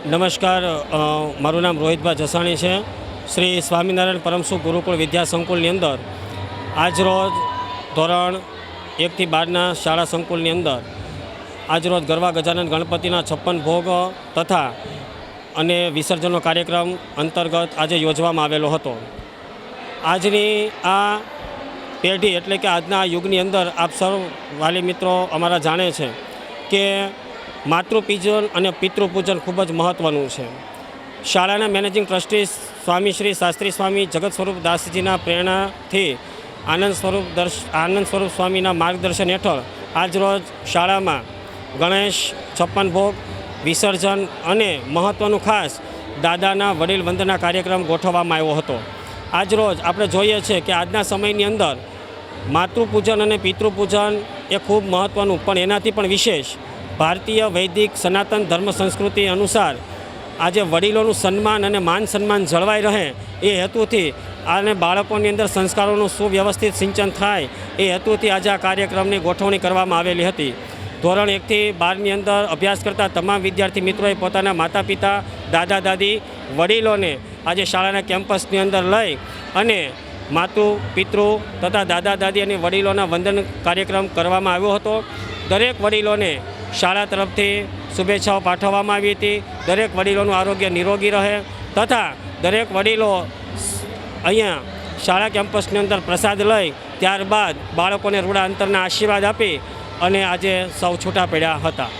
નમસ્કાર મારું નામ રોહિતભાઈ જસાણી છે. શ્રી સ્વામિનારાયણ પરમસુખ ગુરુકુળ વિદ્યા સંકુલની અંદર આજરોજ ધોરણ એકથી બારના શાળા સંકુલની અંદર આજરોજ ગરવા ગજાનંદ ગણપતિના છપ્પન ભોગ તથા અને વિસર્જનનો કાર્યક્રમ અંતર્ગત આજે યોજવામાં આવેલો હતો. આજની આ પેઢી એટલે કે આજના યુગની અંદર આપ સર્વ વાલી મિત્રો અમારા જાણે છે કે માતૃપૂજન અને પિતૃપૂજન ખૂબ જ મહત્ત્વનું છે. શાળાના મેનેજિંગ ટ્રસ્ટી સ્વામી શ્રી શાસ્ત્રી સ્વામી જગત સ્વરૂપ દાસજીના પ્રેરણાથી આનંદ સ્વરૂપ દર્શ, આનંદ સ્વરૂપ સ્વામીના માર્ગદર્શન હેઠળ આજરોજ શાળામાં ગણેશ, છપ્પન ભોગ, વિસર્જન અને મહત્ત્વનું ખાસ દાદાના વડીલ વંદના કાર્યક્રમ ગોઠવવામાં આવ્યો હતો. આજરોજ આપણે જોઈએ છીએ કે આજના સમયની અંદર માતૃપૂજન અને પિતૃપૂજન એ ખૂબ મહત્ત્વનું પણ એનાથી પણ વિશેષ ભારતીય વૈદિક સનાતન ધર્મ સંસ્કૃતિ અનુસાર આજે વડીલોનું સન્માન અને માન સન્માન જળવાઈ રહે એ હેતુથી અને બાળકોની અંદર સંસ્કારોનું સુવ્યવસ્થિત સિંચન થાય એ હેતુથી આજે આ કાર્યક્રમની ગોઠવણી કરવામાં આવેલી હતી. ધોરણ એકથી બારની અંદર અભ્યાસ કરતા તમામ વિદ્યાર્થી મિત્રોએ પોતાના માતા પિતા દાદા, દાદી, વડીલોને આજે શાળાના કેમ્પસની અંદર લઈ અને માતૃ, પિતૃ તથા દાદા, દાદી અને વડીલોના વંદન કાર્યક્રમ કરવામાં આવ્યો હતો. દરેક વડીલોને શાળા તરફથી શુભેચ્છાઓ પાઠવવામાં આવી હતી. દરેક વડીલોનું આરોગ્ય નિરોગી રહે તથા દરેક વડીલો અહીંયા શાળા કેમ્પસની અંદર પ્રસાદ લઈ ત્યારબાદ બાળકોને રૂડા અંતરના આશીર્વાદ આપી અને આજે સૌ છૂટા પડ્યા હતા.